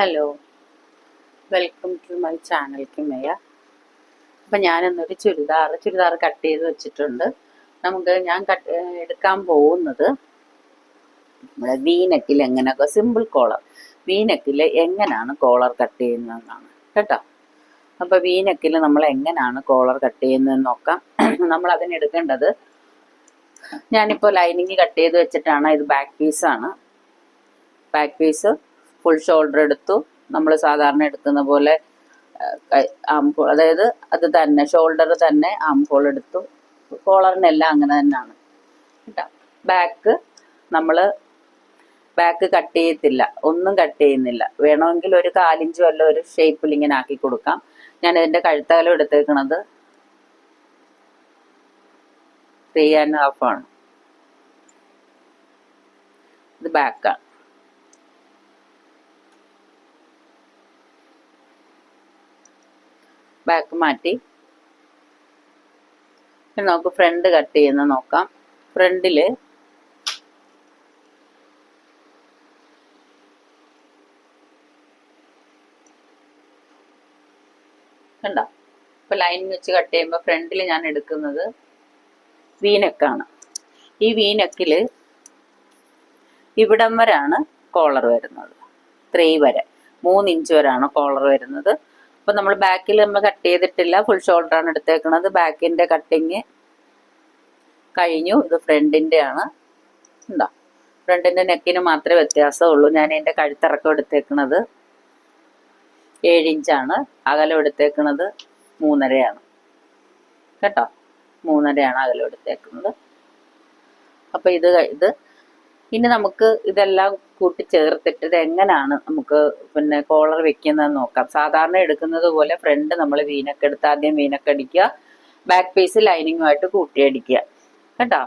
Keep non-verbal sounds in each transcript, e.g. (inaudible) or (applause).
Hello welcome to my channel Kimaya അപ്പം ഞാനിന്നൊരു churidar churidar cut ചെയ്ത് വെച്ചിട്ടുണ്ട്. നമുക്ക് ഞാൻ കട്ട് എടുക്കാൻ പോകുന്നത് നമ്മുടെ വീനക്കിൽ എങ്ങനെയൊക്കെ സിമ്പിൾ കോളർ വീനക്കിൽ എങ്ങനെയാണ് കോളർ കട്ട് ചെയ്യുന്നതെന്നാണ്. കേട്ടോ? അപ്പോൾ വീനക്കിൽ നമ്മൾ എങ്ങനെയാണ് കോളർ കട്ട് ചെയ്യുന്നതെന്ന് നോക്കാം. നമ്മൾ അതിനെടുക്കേണ്ടത് ഞാനിപ്പോൾ ലൈനിങ് കട്ട് ചെയ്ത് വെച്ചിട്ടാണ്. ഇത് ബാക്ക് പീസാണ് ബാക്ക് പീസ് ഫുൾ ഷോൾഡർ എടുത്തു. നമ്മൾ സാധാരണ എടുക്കുന്ന പോലെ ആം അതായത് അത് തന്നെ ഷോൾഡർ തന്നെ ആം ഹോൾ എടുത്തു. കോളറിനെല്ലാം അങ്ങനെ തന്നെയാണ്. കേട്ടോ ബാക്ക് നമ്മൾ ബാക്ക് കട്ട് ചെയ്യത്തില്ല. ഒന്നും കട്ട് ചെയ്യുന്നില്ല. വേണമെങ്കിൽ ഒരു കാലിഞ്ച് വല്ല ഒരു ഷേപ്പിൽ ഇങ്ങനെ ആക്കി കൊടുക്കാം. ഞാൻ ഇതിന്റെ കഴുത്തകലം എടുത്തേക്കണത് ത്രീ ആൻഡ് ഹാഫ് ആണ്. ഇത് ബാക്കാണ് ബാക്ക് മാറ്റി. നമുക്ക് ഫ്രണ്ട് കട്ട് ചെയ്യുന്ന നോക്കാം. ഫ്രണ്ടിൽ കണ്ടോ? ഇപ്പൊ ലൈൻ വെച്ച് കട്ട് ചെയ്യുമ്പോൾ ഫ്രണ്ടിൽ ഞാൻ എടുക്കുന്നത് വീനക്കാണ് ഈ വീനക്കിൽ ഇവിടം വരാണ് കോളർ വരുന്നത്. ത്രീ വരെ. മൂന്ന് ഇഞ്ച് വരെയാണ് കോളർ വരുന്നത്. അപ്പൊ നമ്മൾ ബാക്കിൽ നമ്മൾ കട്ട് ചെയ്തിട്ടില്ല. ഫുൾ ഷോൾഡർ ആണ് എടുത്തേക്കുന്നത് ബാക്കിന്റെ കട്ടിങ് കഴിഞ്ഞു. ഇത് ഫ്രണ്ടിന്റെ ആണ് ഉണ്ടോ ഫ്രണ്ടിന്റെ നെക്കിന് മാത്രമേ വ്യത്യാസമുള്ളൂ. ഞാൻ എന്റെ കഴുത്തിറക്കം എടുത്തേക്കുന്നത് ഏഴിഞ്ചാണ് അകലം എടുത്തേക്കുന്നത് മൂന്നരയാണ്. കേട്ടോ? മൂന്നരയാണ് അകലം എടുത്തേക്കുന്നത് അപ്പൊ ഇത് ഇത് ഇനി നമുക്ക് ഇതെല്ലാം കൂട്ടി ചേർത്തിട്ട് ഇത് എങ്ങനെയാണ് നമുക്ക് പിന്നെ കോളർ വെക്കുന്നതെന്ന് നോക്കാം. സാധാരണ എടുക്കുന്നത് പോലെ ഫ്രണ്ട് നമ്മൾ വീനൊക്കെ എടുത്ത് ആദ്യം വീനൊക്കെ അടിക്കുക ബാക്ക് പീസ് ലൈനിങ്ങുമായിട്ട് കൂട്ടിയടിക്കുക. കേട്ടോ?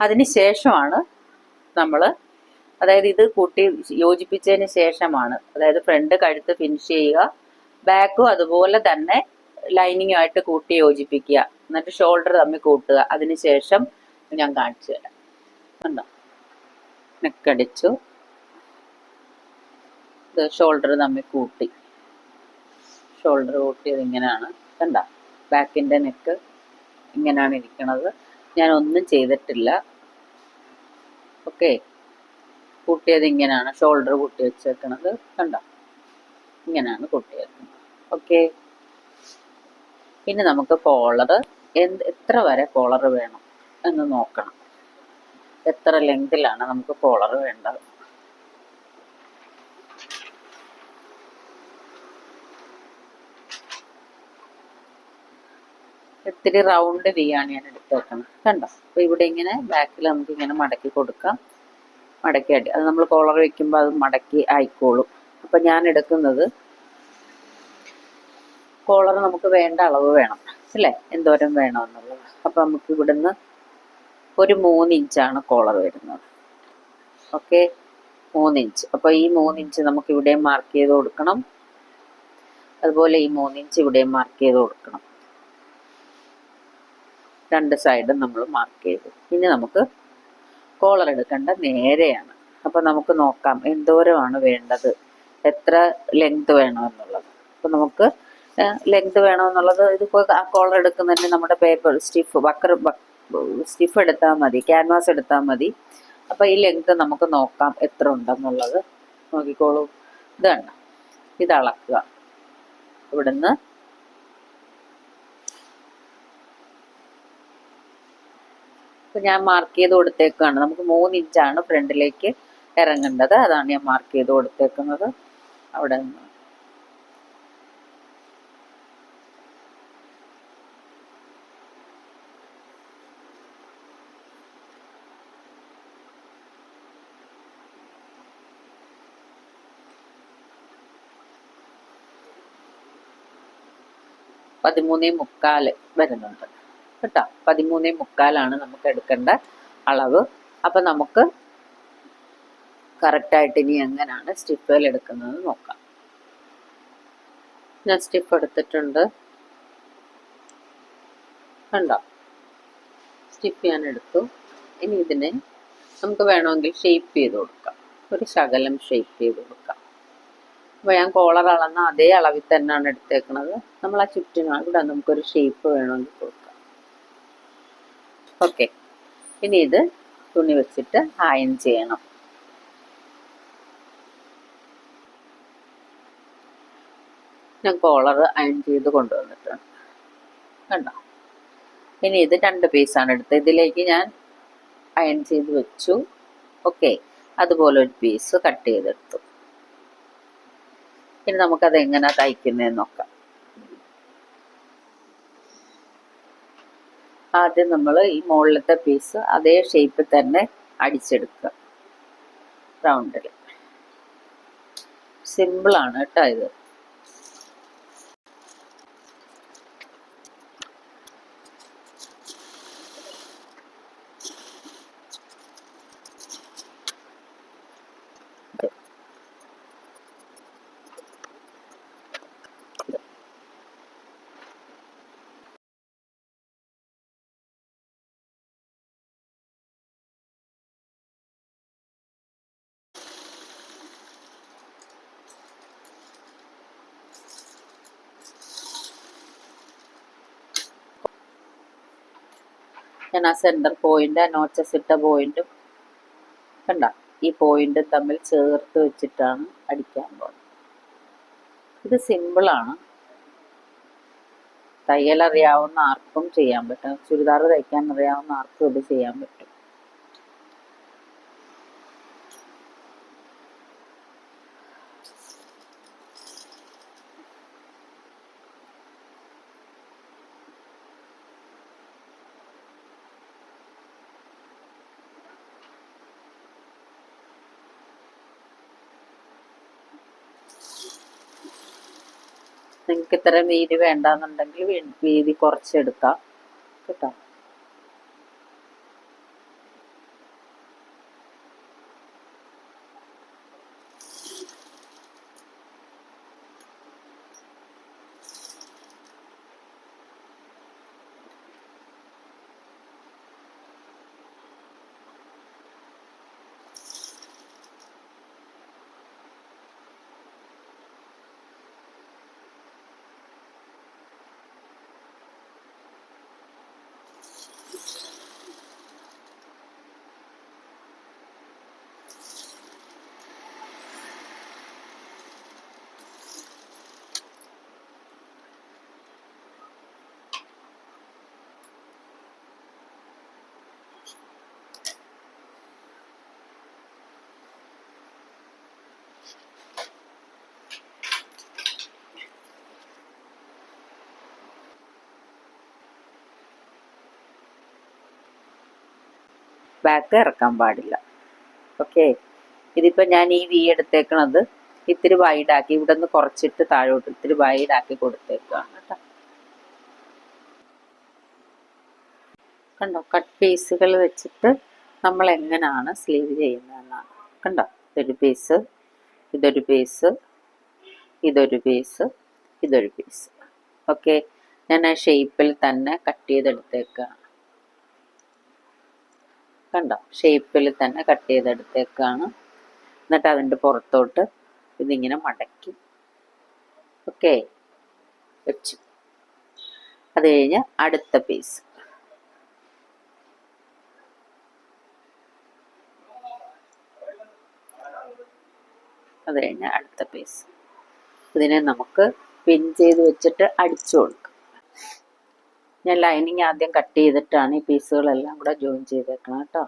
അതിന് ശേഷമാണ് നമ്മൾ അതായത് ഇത് കൂട്ടി യോജിപ്പിച്ചതിന് ശേഷമാണ് അതായത് ഫ്രണ്ട് കഴുത്ത് ഫിനിഷ് ചെയ്യുക ബാക്കും അതുപോലെ തന്നെ ലൈനിങ്ങുമായിട്ട് കൂട്ടി യോജിപ്പിക്കുക. എന്നിട്ട് ഷോൾഡർ തമ്മിൽ കൂട്ടുക. അതിന് ശേഷം ഞാൻ കാണിച്ചു തരാം. കണ്ടോ? നെക്കടിച്ചു ഇത് ഷോൾഡർ തമ്മിൽ കൂട്ടി. ഷോൾഡർ കൂട്ടിയത് ഇങ്ങനെയാണ്. കണ്ട? ബാക്കിന്റെ നെക്ക് ഇങ്ങനെയാണ് ഇരിക്കണത്. ഞാൻ ഒന്നും ചെയ്തിട്ടില്ല. ഓക്കെ കൂട്ടിയത് ഇങ്ങനെയാണ്. ഷോൾഡർ കൂട്ടി വെച്ചേക്കണത്. കണ്ട? ഇങ്ങനെയാണ് കൂട്ടി വെക്കുന്നത് ഓക്കെ ഇനി നമുക്ക് കോളർ എന്ത് എത്ര വരെ കോളർ വേണം എന്ന് നോക്കണം. എത്ര ലെങ്തിലാണ് നമുക്ക് കോളർ വേണ്ടത്? ഇത്തിരി റൗണ്ട് വി ആണ് ഞാൻ എടുത്തേക്കുന്നത് കണ്ടോ? അപ്പൊ ഇവിടെ ഇങ്ങനെ ബാക്കിൽ നമുക്ക് ഇങ്ങനെ മടക്കി കൊടുക്കാം. മടക്കി അടി. അത് നമ്മൾ കോളർ വെക്കുമ്പോൾ അത് മടക്കി ആയിക്കോളും. അപ്പൊ ഞാൻ എടുക്കുന്നത് കോളർ നമുക്ക് വേണ്ട അളവ് വേണം. അല്ലേ? എന്തോരം വേണമെന്നുള്ളത് അപ്പൊ നമുക്ക് ഇവിടുന്ന് ഒരു മൂന്നിഞ്ചാണ് കോളർ വരുന്നത്. ഓക്കെ? മൂന്നിഞ്ച്. അപ്പോൾ ഈ മൂന്നിഞ്ച് നമുക്ക് ഇവിടെ മാർക്ക് ചെയ്ത് കൊടുക്കണം. അതുപോലെ ഈ മൂന്നിഞ്ച് ഇവിടെ മാർക്ക് ചെയ്ത് കൊടുക്കണം. രണ്ട് സൈഡും നമ്മൾ മാർക്ക് ചെയ്തു. ഇനി നമുക്ക് കോളർ എടുക്കേണ്ട നേരെയാണ്. അപ്പോൾ നമുക്ക് നോക്കാം എന്തോരമാണ് വേണ്ടത്? എത്ര ലെങ്ത് വേണമെന്നുള്ളത് അപ്പോൾ നമുക്ക് ലെങ്ത് വേണമെന്നുള്ളത് ഇതിപ്പോൾ ആ കോളർ എടുക്കുന്നതിന് നമ്മുടെ പേപ്പർ സ്റ്റിഫ് വക്കർ സ്റ്റിഫ് എടുത്താൽ മതി ക്യാൻവാസ് എടുത്താൽ മതി. അപ്പോൾ ഈ ലെങ്ത് നമുക്ക് നോക്കാം എത്ര ഉണ്ടെന്നുള്ളത്. നോക്കിക്കോളൂ. ഇതാണ് ഇത് അളക്കുക. ഇവിടുന്ന് ഇപ്പം ഞാൻ മാർക്ക് ചെയ്ത് കൊടുത്തേക്കാണ്. നമുക്ക് മൂന്ന് ഇഞ്ചാണ് ഫ്രണ്ടിലേക്ക് ഇറങ്ങേണ്ടത്. അതാണ് ഞാൻ മാർക്ക് ചെയ്ത് കൊടുത്തേക്കുന്നത്. അവിടെ നിന്ന് പതിമൂന്നേ മുക്കാൽ വരുന്നുണ്ട്. കേട്ടോ? പതിമൂന്നേ മുക്കാലാണ് നമുക്ക് എടുക്കേണ്ട അളവ്. അപ്പം നമുക്ക് കറക്റ്റായിട്ട് ഇനി എങ്ങനെയാണ് സ്റ്റിപ്പുകൾ എടുക്കുന്നത് നോക്കാം. ഞാൻ സ്റ്റിപ്പ് എടുത്തിട്ടുണ്ട്. കണ്ടോ? സ്റ്റിഫ് ഞാൻ എടുത്തു. ഇനി ഇതിനെ നമുക്ക് വേണമെങ്കിൽ ഷേപ്പ് ചെയ്ത് കൊടുക്കാം. ഒരു ശകലം ഷേപ്പ് ചെയ്ത് കൊടുക്കാം. അപ്പോൾ ഞാൻ കോളർ അളന്ന അതേ അളവിൽ തന്നെയാണ് എടുത്തേക്കുന്നത് നമ്മൾ ആ ചുറ്റിനാണ് ഇവിടെ നമുക്കൊരു ഷേപ്പ് വേണമെങ്കിൽ കൊടുക്കാം. ഓക്കെ. ഇനി ഇത് തുണി വെച്ചിട്ട് അയൺ ചെയ്യണം. ഞാൻ കോളർ അയൺ ചെയ്ത് കൊണ്ടുവന്നിട്ടുണ്ട്. കണ്ടോ? ഇനി ഇത് രണ്ട് പീസാണ് എടുത്തത്. ഇതിലേക്ക് ഞാൻ അയൺ ചെയ്ത് വെച്ചു. ഓക്കെ. അതുപോലെ ഒരു പീസ് കട്ട് ചെയ്തെടുത്തു. ഇനി നമുക്കത് എങ്ങനെ തയ്ക്കുന്നതെന്ന് നോക്കാം. ആദ്യം നമ്മൾ ഈ മുകളിലത്തെ പീസ് അതേ ഷേപ്പിൽ തന്നെ അടിച്ചെടുക്കുക. റൗണ്ടിൽ സിമ്പിളാണ് കേട്ടോ ഇത്. ഞാൻ ആ സെന്റർ പോയിന്റ് ആ നോച്ചസ് ഇട്ട പോയിന്റും കണ്ട? ഈ പോയിന്റ് തമ്മിൽ ചേർത്ത് വെച്ചിട്ടാണ് അടിക്കാൻ പോകുന്നത്. ഇത് സിമ്പിളാണ് തയ്യൽ അറിയാവുന്ന ആർക്കും ചെയ്യാൻ പറ്റും. ചുരിദാർ തയ്ക്കാൻ അറിയാവുന്ന ആർക്കും ഇത് ചെയ്യാൻ പറ്റും. നിങ്ങൾക്ക് ഇത്ര വീതി വേണ്ടാന്നുണ്ടെങ്കിൽ വീതി കുറച്ചെടുക്കാം. കേട്ടോ? ബാക്ക് ഇറക്കാൻ പാടില്ല. ഓക്കെ ഇതിപ്പോൾ ഞാൻ ഈ വി എടുത്തേക്കണത് ഇത്തിരി വൈഡാക്കി ഇവിടെ നിന്ന് കുറച്ചിട്ട് താഴോട്ട് ഇത്തിരി വൈഡാക്കി കൊടുത്തേക്കാണ് കേട്ടോ. കണ്ടോ? കട്ട് പീസുകൾ വെച്ചിട്ട് നമ്മൾ എങ്ങനെയാണ് സ്ലീവ് ചെയ്യുന്നതെന്നാണ്. കണ്ടോ? ഇതൊരു പീസ് ഇതൊരു പീസ് ഇതൊരു പീസ് ഇതൊരു പീസ് ഓക്കെ ഞാൻ ആ ഷേപ്പിൽ തന്നെ കട്ട് ചെയ്തെടുത്തേക്കാണ്. കണ്ടോ? ഷേപ്പിൽ തന്നെ കട്ട് ചെയ്തെടുത്തേക്കാണ്. എന്നിട്ട് അതിന്റെ പുറത്തോട്ട് ഇതിങ്ങനെ മടക്കി. ഓക്കെ വെച്ചു. അത് കഴിഞ്ഞ് അടുത്ത പീസ് അത് കഴിഞ്ഞ് അടുത്ത പീസ് ഇതിനെ നമുക്ക് പിൻ ചെയ്ത് വെച്ചിട്ട് അടിച്ചു കൊടുക്കാം. ഞാൻ ലൈനിങ് ആദ്യം കട്ട് ചെയ്തിട്ടാണ് ഈ പീസുകളെല്ലാം കൂടെ ജോയിൻ ചെയ്തേക്കണം കേട്ടോ.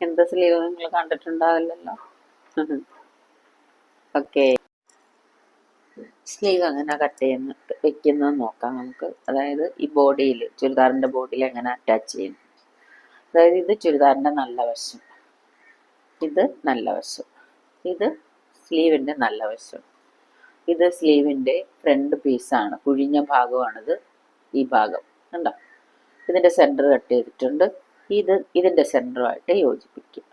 എന്താ സ്ലീവ് നിങ്ങൾ കണ്ടിട്ടുണ്ടാവില്ലല്ലോ. (laughs) ഓക്കെ. സ്ലീവ് അങ്ങനെ കട്ട് ചെയ്യുന്ന വെക്കുന്നത് നോക്കാം നമുക്ക്. അതായത് ഈ ബോഡിയിൽ ചുരിദാറിന്റെ ബോഡിയിൽ എങ്ങനെ അറ്റാച്ച് ചെയ്യുന്നു അതായത് ഇത് ചുരിദാറിന്റെ നല്ല വശം. ഇത് നല്ല വശം. ഇത് സ്ലീവിന്റെ നല്ല വശം. ഇത് സ്ലീവിന്റെ ഫ്രണ്ട് പീസാണ് കുഴിഞ്ഞ ഭാഗമാണിത് ഈ ഭാഗം. കണ്ടോ? ഇതിന്റെ സെന്റർ കട്ട് ചെയ്തിട്ടുണ്ട്. ഇത് ഇതിന്റെ സെന്ററുമായിട്ട് യോജിപ്പിക്കുക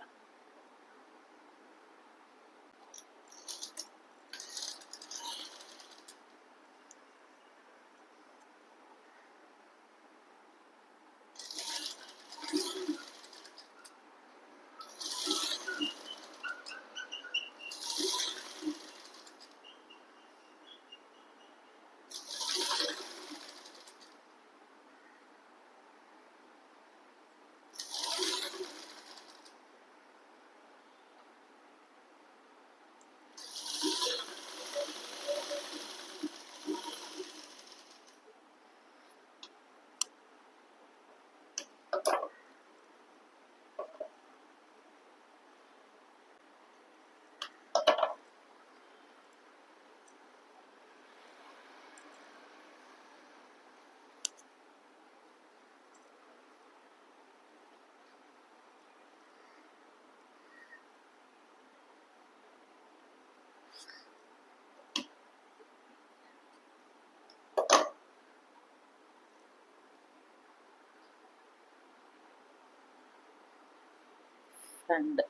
ഫ്രണ്ട്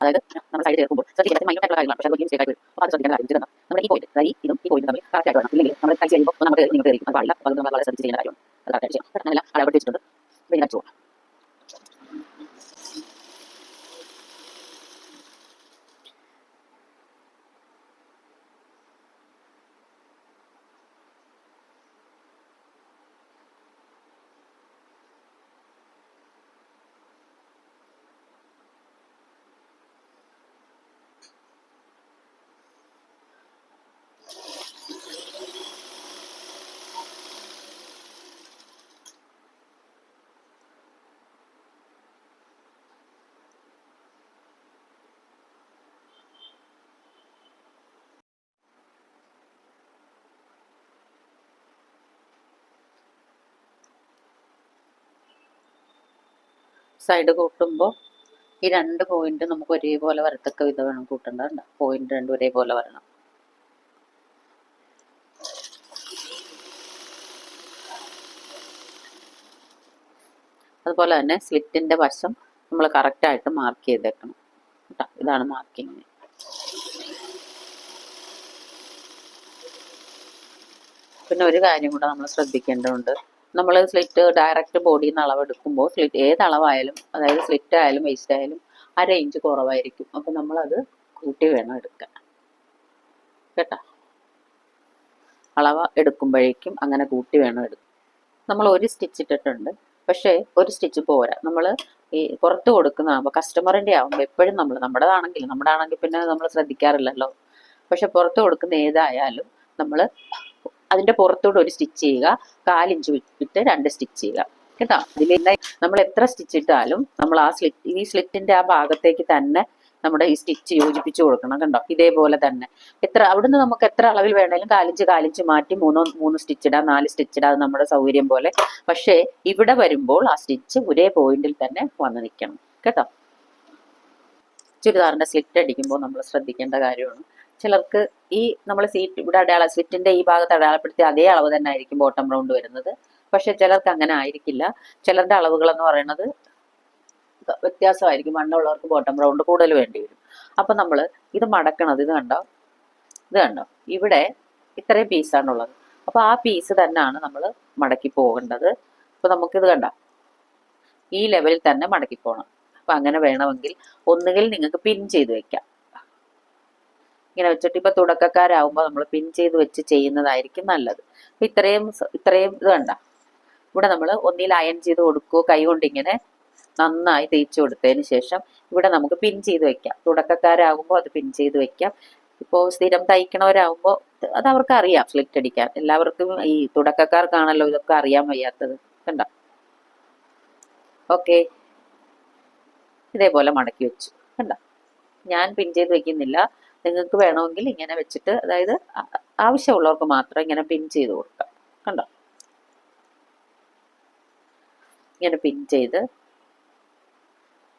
അതായത് നമ്മൾ സൈഡ് ചേർക്കുമ്പോൾ ശ്രദ്ധിക്കേണ്ടത് മൈനർ ആയിട്ടുള്ള കാര്യങ്ങളാണ് ആയിട്ട് കാര്യം നമ്മുടെ ഈ പോയിന്റ് ഇതും ഈ പോയിന്റ് തമ്മിൽ കറക്റ്റ് ആയിട്ട് വരണം. നമ്മൾ കൈ ചെയ്യുമ്പോൾ നമുക്ക് നിങ്ങൾക്ക് തരും അത് നമ്മൾ വളരെ ശ്രദ്ധിച്ച് ചെയ്യുന്ന കാര്യമാണ് അത് കറക്റ്റ് ചെയ്യാം. അളവ് വെച്ചിട്ടുണ്ട് പിന്നെ സൈഡ് കൂട്ടുമ്പോൾ ഈ രണ്ട് പോയിന്റ് നമുക്ക് ഒരേപോലെ വരത്തക്ക വിധം വേണം കൂട്ടേണ്ട പോയിന്റ് രണ്ടും ഒരേപോലെ വരണം. അതുപോലെ തന്നെ സ്ലിറ്റിന്റെ വശം നമ്മൾ കറക്റ്റായിട്ട് മാർക്ക് ചെയ്തേക്കണം. കേട്ടോ ഇതാണ് മാർക്കിങ് പിന്നെ ഒരു കാര്യം കൂടെ നമ്മൾ ശ്രദ്ധിക്കേണ്ടതുണ്ട്. നമ്മൾ സ്ലിറ്റ് ഡയറക്റ്റ് ബോഡിയിൽ നിന്ന് അളവെടുക്കുമ്പോൾ സ്ലിറ്റ് ഏത് അളവായാലും അതായത് സ്ലിറ്റ് ആയാലും വേസ്റ്റ് ആയാലും അര ഇഞ്ച് കുറവായിരിക്കും. അപ്പം നമ്മളത് കൂട്ടി വേണം എടുക്കാൻ. കേട്ടോ? അളവ് എടുക്കുമ്പോഴേക്കും അങ്ങനെ കൂട്ടി വേണം എടുക്കും നമ്മൾ ഒരു സ്റ്റിച്ച് ഇട്ടിട്ടുണ്ട്. പക്ഷേ ഒരു സ്റ്റിച്ച് പോരാ. നമ്മൾ ഈ പുറത്ത് കൊടുക്കുന്നതാകുമ്പോൾ കസ്റ്റമറിന്റെ ആകുമ്പോൾ എപ്പോഴും നമ്മൾ നമ്മുടേതാണെങ്കിൽ നമ്മുടെ ആണെങ്കിൽ പിന്നെ നമ്മൾ ശ്രദ്ധിക്കാറില്ലല്ലോ. പക്ഷെ പുറത്ത് കൊടുക്കുന്ന ഏതായാലും നമ്മൾ അതിന്റെ പുറത്തോട്ട് ഒരു സ്റ്റിച്ച് ചെയ്യുക. കാലിഞ്ച് വിട്ട് രണ്ട് സ്റ്റിച്ച് ചെയ്യുക. കേട്ടോ? ഇതിൽ നമ്മൾ എത്ര സ്റ്റിച്ച് ഇട്ടാലും നമ്മൾ ആ സ്ലിറ്റ് ഈ സ്ലിറ്റിന്റെ ആ ഭാഗത്തേക്ക് തന്നെ നമ്മുടെ ഈ സ്റ്റിച്ച് യോജിപ്പിച്ച് കൊടുക്കണം കണ്ടോ? ഇതേപോലെ തന്നെ. എത്ര അവിടുന്ന് നമുക്ക് എത്ര അളവിൽ വേണേലും കാലിഞ്ച് കാലിഞ്ച് മാറ്റി മൂന്നോ മൂന്ന് സ്റ്റിച്ച് ഇടാം നാല് സ്റ്റിച്ച് ഇടാം നമ്മുടെ സൗകര്യം പോലെ. പക്ഷേ ഇവിടെ വരുമ്പോൾ ആ സ്റ്റിച്ച് ഒരേ പോയിന്റിൽ തന്നെ വന്ന് നിൽക്കണം. കേട്ടോ? ചുരിദാറിന്റെ സ്ലിറ്റ് അടിക്കുമ്പോൾ നമ്മൾ ശ്രദ്ധിക്കേണ്ട കാര്യമാണ്. ചിലർക്ക് ഈ നമ്മൾ സീറ്റ് ഇവിടെ അടയാള സ്വിറ്റിന്റെ ഈ ഭാഗത്ത് അടയാളപ്പെടുത്തിയ അതേ അളവ് തന്നെ ആയിരിക്കും ബോട്ടം റൗണ്ട് വരുന്നത്. പക്ഷെ ചിലർക്ക് അങ്ങനെ ആയിരിക്കില്ല. ചിലരുടെ അളവുകൾ എന്ന് പറയുന്നത് വ്യത്യാസമായിരിക്കും. മണ്ണുള്ളവർക്ക് ബോട്ടം റൗണ്ട് കൂടുതൽ വേണ്ടി വരും. അപ്പൊ നമ്മൾ ഇത് മടക്കണത് ഇത് കണ്ടോ? ഇത് കണ്ടോ? ഇവിടെ ഇത്രയും പീസാണുള്ളത് അപ്പൊ ആ പീസ് തന്നെയാണ് നമ്മൾ മടക്കി പോകേണ്ടത്. അപ്പൊ നമുക്കിത് കണ്ട? ഈ ലെവലിൽ തന്നെ മടക്കി പോകണം അപ്പൊ അങ്ങനെ വേണമെങ്കിൽ ഒന്നുകിൽ നിങ്ങൾക്ക് പിൻ ചെയ്ത് വെക്കാം. ഇങ്ങനെ വെച്ചിട്ട് ഇപ്പൊ തുടക്കക്കാരാകുമ്പോൾ നമ്മൾ പിൻ ചെയ്ത് വെച്ച് ചെയ്യുന്നതായിരിക്കും നല്ലത്. അപ്പൊ ഇത്രയും ഇത്രയും ഇത് കണ്ട. ഇവിടെ നമ്മൾ ഒന്നിൽ അയൺ ചെയ്ത് കൈ കൊണ്ട് ഇങ്ങനെ നന്നായി തേച്ച് കൊടുത്തതിന് ശേഷം ഇവിടെ നമുക്ക് പിൻ ചെയ്ത് വെക്കാം. തുടക്കക്കാരാകുമ്പോൾ അത് പിൻ ചെയ്ത് വെക്കാം. ഇപ്പോൾ സ്ഥിരം തയ്ക്കണവരാകുമ്പോൾ അത് അവർക്ക് അറിയാം സ്ലിറ്റ് അടിക്കാൻ. എല്ലാവർക്കും ഈ തുടക്കക്കാർക്കാണല്ലോ ഇതൊക്കെ അറിയാൻ വയ്യാത്തത്. കണ്ട? ഓക്കെ ഇതേപോലെ മടക്കി വെച്ചു. കണ്ട? ഞാൻ പിൻ ചെയ്ത് വെക്കുന്നില്ല. നിങ്ങൾക്ക് വേണമെങ്കിൽ ഇങ്ങനെ വെച്ചിട്ട് അതായത് ആവശ്യമുള്ളവർക്ക് മാത്രം ഇങ്ങനെ പിൻ ചെയ്ത് കൊടുക്കാം. കണ്ടോ? ഇങ്ങനെ പിൻ ചെയ്ത്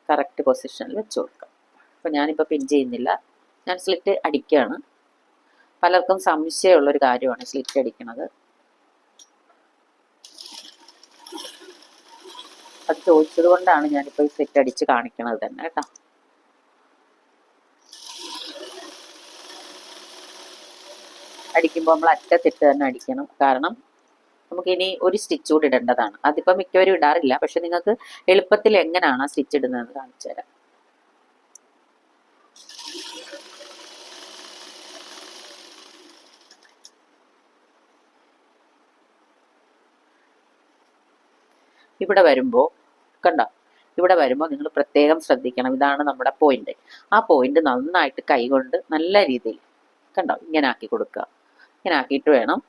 കറക്റ്റ് പൊസിഷനിൽ വെച്ച് കൊടുക്കാം. അപ്പം ഞാനിപ്പോൾ പിൻ ചെയ്യുന്നില്ല. ഞാൻ സ്ലിറ്റ് അടിക്കുകയാണ്. പലർക്കും സംശയമുള്ള ഒരു കാര്യമാണ് സ്ലിറ്റ് അടിക്കുന്നത് അത് ചോദിച്ചത് കൊണ്ടാണ് ഞാനിപ്പോൾ ഈ സ്ലിറ്റ് അടിച്ച് കാണിക്കണത് തന്നെ കേട്ടോ. അടിക്കുമ്പോൾ നമ്മൾ അറ്റത്തിട്ട് തന്നെ അടിക്കണം. കാരണം നമുക്ക് ഇനി ഒരു സ്റ്റിച്ച് കൂടി ഇടേണ്ടതാണ്. അതിപ്പോൾ മിക്കവരും ഇടാറില്ല. പക്ഷെ നിങ്ങൾക്ക് എളുപ്പത്തിൽ എങ്ങനെയാണ് ആ സ്റ്റിച്ച് ഇടുന്നതെന്ന് കാണിച്ചു തരാം. ഇവിടെ വരുമ്പോൾ കണ്ടോ? ഇവിടെ വരുമ്പോൾ നിങ്ങൾ പ്രത്യേകം ശ്രദ്ധിക്കണം. ഇതാണ് നമ്മുടെ പോയിന്റ് ആ പോയിന്റ് നന്നായിട്ട് കൈകൊണ്ട് നല്ല രീതിയിൽ കണ്ടോ? ഇങ്ങനെ ആക്കി കൊടുക്കുക. ഇങ്ങനെ ആക്കിയിട്ട് വേണം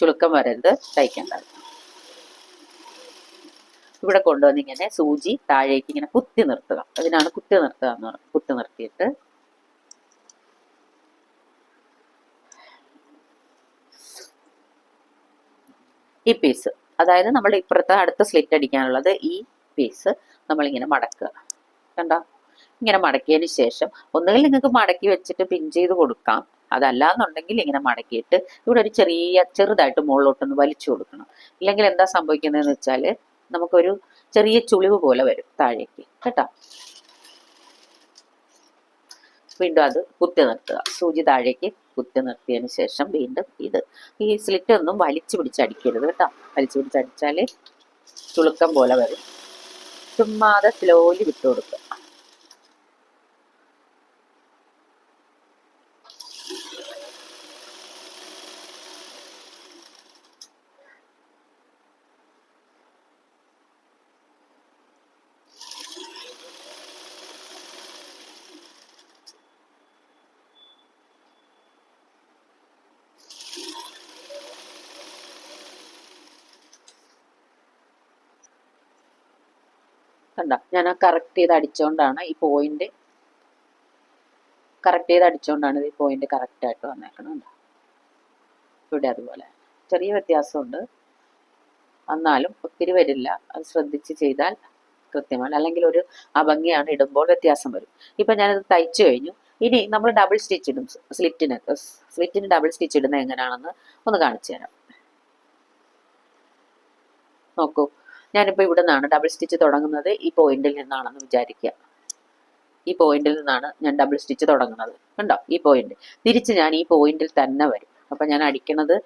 ചുളുക്കം വരരുത് തയ്ക്കേണ്ടത്. ഇവിടെ കൊണ്ടുവന്ന് ഇങ്ങനെ സൂചി താഴേക്ക് ഇങ്ങനെ കുത്തി നിർത്തുക. അതിനാണ് കുത്തി നിർത്തുക എന്ന് പറയുന്നത് കുത്തി നിർത്തിയിട്ട് ഈ പീസ് അതായത് നമ്മൾ ഇപ്പുറത്തെ അടുത്ത സ്ലിറ്റ് അടിക്കാനുള്ളത് ഈ പീസ് നമ്മളിങ്ങനെ മടക്കുക. കണ്ടോ? ഇങ്ങനെ മടക്കിയതിന് ശേഷം ഒന്നുകിൽ നിങ്ങൾക്ക് മടക്കി വെച്ചിട്ട് പിൻ ചെയ്ത് കൊടുക്കാം. അതല്ല എന്നുണ്ടെങ്കിൽ ഇങ്ങനെ മടക്കിയിട്ട് ഇവിടെ ഒരു ചെറിയ ചെറുതായിട്ട് മുകളിലോട്ടൊന്ന് വലിച്ചു കൊടുക്കണം. ഇല്ലെങ്കിൽ എന്താ സംഭവിക്കുന്നതെന്ന് വെച്ചാൽ നമുക്കൊരു ചെറിയ ചുളിവ് പോലെ വരും താഴേക്ക്. കേട്ടോ? വീണ്ടും അത് കുത്തി നിർത്തുക. സൂചി താഴേക്ക് കുത്തി നിർത്തിയതിന് ശേഷം വീണ്ടും ഇത്. ഈ സ്ലിറ്റ് ഒന്നും വലിച്ചു പിടിച്ചടിക്കരുത് കേട്ടോ. വലിച്ചു പിടിച്ചടിച്ചാൽ ചുളുക്കം പോലെ വരും. ചുമ്മാതെ സ്ലോലി വിട്ടു കൊടുക്കുക കണ്ട ഞാൻ ആ കറക്റ്റ് ചെയ്ത് അടിച്ചുകൊണ്ടാണ് ഈ പോയിന്റ് കറക്റ്റ് ചെയ്ത് അടിച്ചുകൊണ്ടാണ് ഈ പോയിന്റ് കറക്റ്റ് ആയിട്ട് വന്നേക്കണം കണ്ടോ? ഇവിടെ അതുപോലെ ചെറിയ വ്യത്യാസമുണ്ട്. എന്നാലും ഒത്തിരി വരില്ല. അത് ശ്രദ്ധിച്ച് ചെയ്താൽ കൃത്യമാണ്. അല്ലെങ്കിൽ ഒരു അഭംഗിയാണ് ഇടുമ്പോൾ വ്യത്യാസം വരും. ഇപ്പൊ ഞാനത് തയ്ച്ചു കഴിഞ്ഞു. ഇനി നമ്മൾ ഡബിൾ സ്റ്റിച്ച് ഇടും. സ്ലിറ്റിന് സ്ലിറ്റിന് ഡബിൾ സ്റ്റിച്ച് ഇടുന്നത് എങ്ങനെയാണെന്ന് ഒന്ന് കാണിച്ചു തരാം. നോക്കൂ. ഞാനിപ്പോൾ ഇവിടെ നിന്നാണ് ഡബിൾ സ്റ്റിച്ച് തുടങ്ങുന്നത്. ഈ പോയിന്റിൽ നിന്നാണെന്ന് വിചാരിക്കുക. ഈ പോയിന്റിൽ നിന്നാണ് ഞാൻ ഡബിൾ സ്റ്റിച്ച് തുടങ്ങുന്നത്. കണ്ടോ? ഈ പോയിന്റ് തിരിച്ച് ഞാൻ ഈ പോയിന്റിൽ തന്നെ വരും. അപ്പൊ ഞാൻ അടിക്കുന്നത്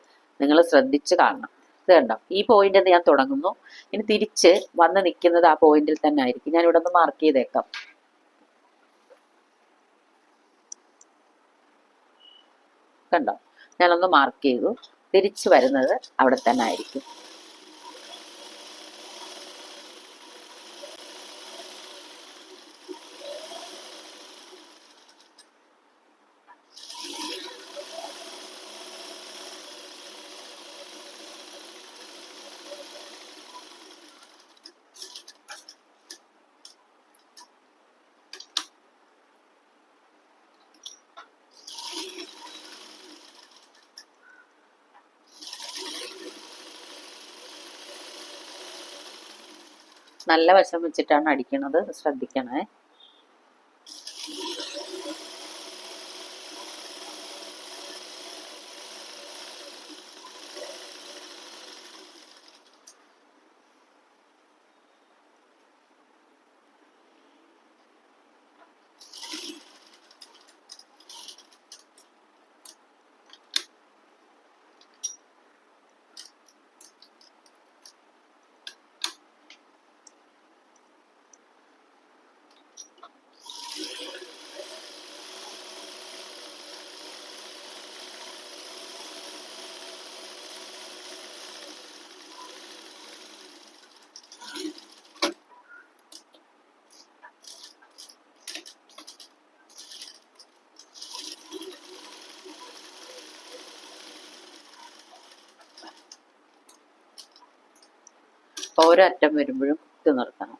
നിങ്ങൾ ശ്രദ്ധിച്ച് കാണണം. ഇത് കണ്ടോ? ഈ പോയിന്റിൽ ഞാൻ തുടങ്ങുന്നു. ഇനി തിരിച്ച് വന്ന് നിൽക്കുന്നത് ആ പോയിന്റിൽ തന്നെ ആയിരിക്കും. ഞാൻ ഇവിടെ ഒന്ന് മാർക്ക് ചെയ്തേക്കാം. കണ്ടോ? ഞാനൊന്ന് മാർക്ക് ചെയ്തു. തിരിച്ചു വരുന്നത് അവിടെ തന്നെ ആയിരിക്കും. നല്ല വശം വെച്ചിട്ടാണ് അടിക്കണത്. ശ്രദ്ധിക്കണേ. ഓരോ അറ്റം വരുമ്പോഴും കുത്തി നിർത്തണം.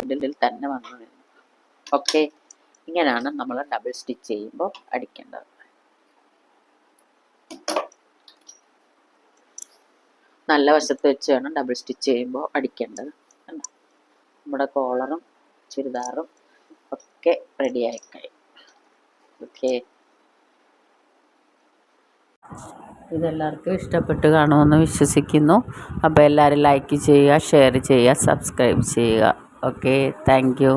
ഉള്ളിൽ തന്നെ വന്നു വരുന്നു ഓക്കെ ഇങ്ങനെയാണ് നമ്മൾ ഡബിൾ സ്റ്റിച്ച് ചെയ്യുമ്പോൾ അടിക്കേണ്ടത്. നല്ല വശത്ത് വെച്ച് വേണം ഡബിൾ സ്റ്റിച്ച് ചെയ്യുമ്പോൾ അടിക്കേണ്ടത്. കണ്ടോ? നമ്മുടെ കോളറും ചുരിദാറും ഒക്കെ റെഡി ആയി കഴിയും ഓക്കെ ഇതെല്ലാവർക്കും ഇഷ്ടപ്പെട്ട് കാണുമെന്ന് വിശ്വസിക്കുന്നു. അപ്പോൾ എല്ലാവരും ലൈക്ക് ചെയ്യുക ഷെയർ ചെയ്യുക സബ്സ്ക്രൈബ് ചെയ്യുക. Okay thank you